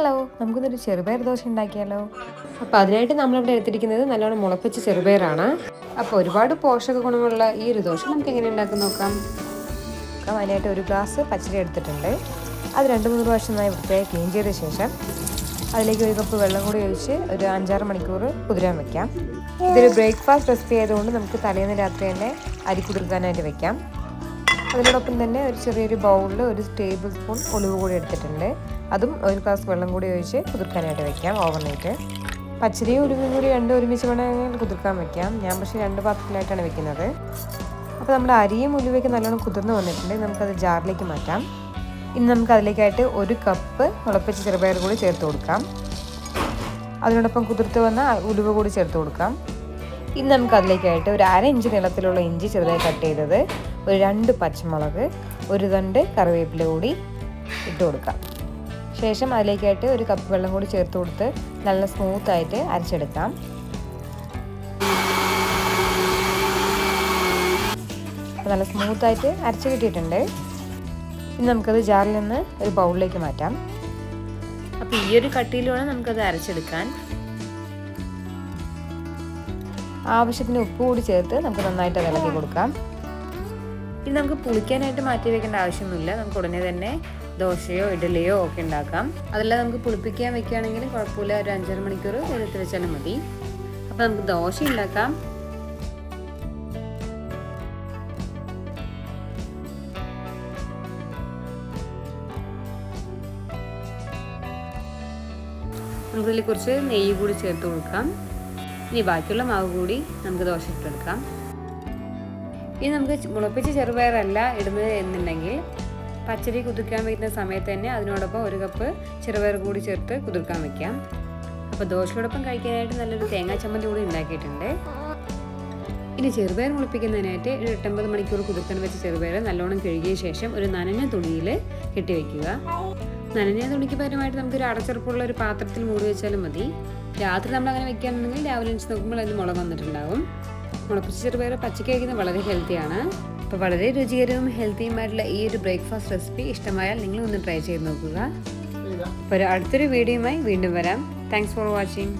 Hello നമുക്കിന്നൊരു ചെറുപയർ ദോശ ഉണ്ടാക്കിയാലോ? അപ്പോൾ അതിനായിട്ട് നമ്മളിവിടെ എടുത്തിരിക്കുന്നത് നല്ലോണം മുളപ്പിച്ച ചെറുപയറാണ്. അപ്പോൾ ഒരുപാട് പോഷക ഗുണങ്ങളുള്ള ഈ ഒരു ദോശ നമുക്ക് എങ്ങനെ ഉണ്ടാക്കി നോക്കാം? നോക്കാം അതിനായിട്ട് ഒരു ഗ്ലാസ് പച്ചരി എടുത്തിട്ടുണ്ട്. അത് രണ്ട് മൂന്ന് പ്രാവശ്യം നന്നായി വൃത്തിയായി ക്ലീൻ ചെയ്ത ശേഷം അതിലേക്ക് ഒരു കപ്പ് വെള്ളം കൂടി ഒഴിച്ച് ഒരു അഞ്ചാറ് മണിക്കൂർ കുതിരാൻ വെക്കാം. ഇതൊരു ബ്രേക്ക്ഫാസ്റ്റ് റെസിപ്പി ആയതുകൊണ്ട് നമുക്ക് തലേന്ന് രാത്രി തന്നെ അരി കുതിർക്കാനായിട്ട് വെക്കാം. അതിനോടൊപ്പം തന്നെ ഒരു ചെറിയൊരു ബൗളിൽ ഒരു ടേബിൾ സ്പൂൺ ഒലിവ് കൂടി എടുത്തിട്ടുണ്ട്. അതും ഒരു ഗ്ലാസ് വെള്ളം കൂടി ഒഴിച്ച് കുതിർക്കാനായിട്ട് വെക്കാം ഓവർനൈറ്റ്. പച്ചരിയും ഉലുവയും കൂടി രണ്ട് ഒരുമിച്ച് വേണമെങ്കിൽ കുതിർക്കാൻ വെക്കാം. ഞാൻ പക്ഷേ രണ്ട് പാത്രത്തിലായിട്ടാണ് വെക്കുന്നത്. അപ്പോൾ നമ്മുടെ അരിയും ഉലുവയൊക്കെ നല്ലോണം കുതിർന്ന് വന്നിട്ടുണ്ട്. നമുക്കത് ജാറിലേക്ക് മാറ്റാം. ഇനി നമുക്ക് അതിലേക്കായിട്ട് ഒരു കപ്പ് മുളപ്പിച്ച ചെറുപയർ കൂടി ചേർത്ത് കൊടുക്കാം. അതിനോടൊപ്പം കുതിർത്ത് വന്ന ഉലുവ കൂടി ചേർത്ത് കൊടുക്കാം. ഇനി നമുക്ക് അതിലേക്കായിട്ട് ഒരു അര ഇഞ്ച് നീളത്തിലുള്ള ഇഞ്ചി ചെറുതായി കട്ട് ചെയ്തത് ഒരു രണ്ട് പച്ചമുളക് ഒരു തണ്ട് കറിവേപ്പില കൂടി ഇട്ട് കൊടുക്കാം. ശേഷം അതിലേക്കായിട്ട് ഒരു കപ്പ് വെള്ളം കൂടി ചേർത്ത് കൊടുത്ത് നല്ല സ്മൂത്തായിട്ട് അരച്ചെടുക്കാം. നല്ല സ്മൂത്തായിട്ട് അരച്ച് കിട്ടിയിട്ടുണ്ട്. ഇനി നമുക്കത് ജാറിൽ നിന്ന് ഒരു ബൗളിലേക്ക് മാറ്റാം. അപ്പോൾ ഈ ഒരു കട്ടിയിൽ വേണം നമുക്കത് അരച്ചെടുക്കാൻ ആവശ്യത്തിന് ഉപ്പ് കൂടി ചേർത്ത് നമുക്ക് നന്നായിട്ട് ഇളക്കി കൊടുക്കാം. ഇനി നമുക്ക് പുളിക്കാനായിട്ട് മാറ്റി വെക്കേണ്ട ആവശ്യമൊന്നുമില്ല. നമുക്ക് ഉടനെ തന്നെ ദോശയോ ഇഡലിയോ ഒക്കെ ഉണ്ടാക്കാം. അതെല്ലാം നമുക്ക് പുളിപ്പിക്കാൻ വെക്കുകയാണെങ്കിൽ കുഴപ്പമില്ല. ഒരു അഞ്ചര മണിക്കൂർ എടുത്ത് വെച്ചാലും മതി. അപ്പോൾ നമുക്ക് ദോശ ഉണ്ടാക്കാം. നമുക്കിതിൽ കുറച്ച് നെയ്യ് കൂടി ചേർത്ത് കൊടുക്കാം. ഇനി ബാക്കിയുള്ള മാവ് കൂടി നമുക്ക് ദോശ ഇട്ടെടുക്കാം ഇനി നമുക്ക് മുളപ്പിച്ച ചെറുപയറല്ല ഇടുന്നത് എന്നുണ്ടെങ്കിൽ പച്ചരി കുതിർക്കാൻ വയ്ക്കുന്ന സമയത്ത് തന്നെ അതിനോടൊപ്പം ഒരു കപ്പ് ചെറുപയർ കൂടി ചേർത്ത് കുതിർക്കാൻ വയ്ക്കാം. അപ്പോൾ ദോശയോടൊപ്പം കഴിക്കാനായിട്ട് നല്ലൊരു തേങ്ങാ ചമ്മന്തി കൂടി ഉണ്ടാക്കിയിട്ടുണ്ട്. ഇനി ചെറുപയർ മുളപ്പിക്കുന്നതിനായിട്ട് ഒരു എട്ടൊമ്പത് മണിക്കൂർ കുതിർക്കാൻ വെച്ച ചെറുപയർ നല്ലോണം കഴുകിയ ശേഷം ഒരു നനഞ്ഞ തുണിയിൽ കെട്ടിവെക്കുക നനഞ്ഞ തുണിക്ക് പകരമായിട്ട് നമുക്കൊരു അടച്ചുറപ്പുള്ള ഒരു പാത്രത്തിൽ മൂടി വെച്ചാലും മതി. രാത്രി നമ്മൾ അങ്ങനെ വെക്കുകയാണെന്നുണ്ടെങ്കിൽ രാവിലെ എണിച്ച് നോക്കുമ്പോൾ അതിന് മുളക് വന്നിട്ടുണ്ടാവും. മുളപ്പിച്ച് ചെറുപയർ പച്ചയ്ക്ക് കഴിക്കുന്നത് വളരെ ഹെൽത്തിയാണ് അപ്പോൾ വളരെ രുചികരവും ഹെൽത്തിയുമായിട്ടുള്ള ഈ ഒരു ബ്രേക്ക്ഫാസ്റ്റ് റെസിപ്പി ഇഷ്ടമായാൽ നിങ്ങൾ ഒന്ന് ട്രൈ ചെയ്ത് നോക്കുക. അപ്പോൾ ഒരു അടുത്തൊരു വീഡിയോയുമായി വീണ്ടും വരാം. Thanks for watching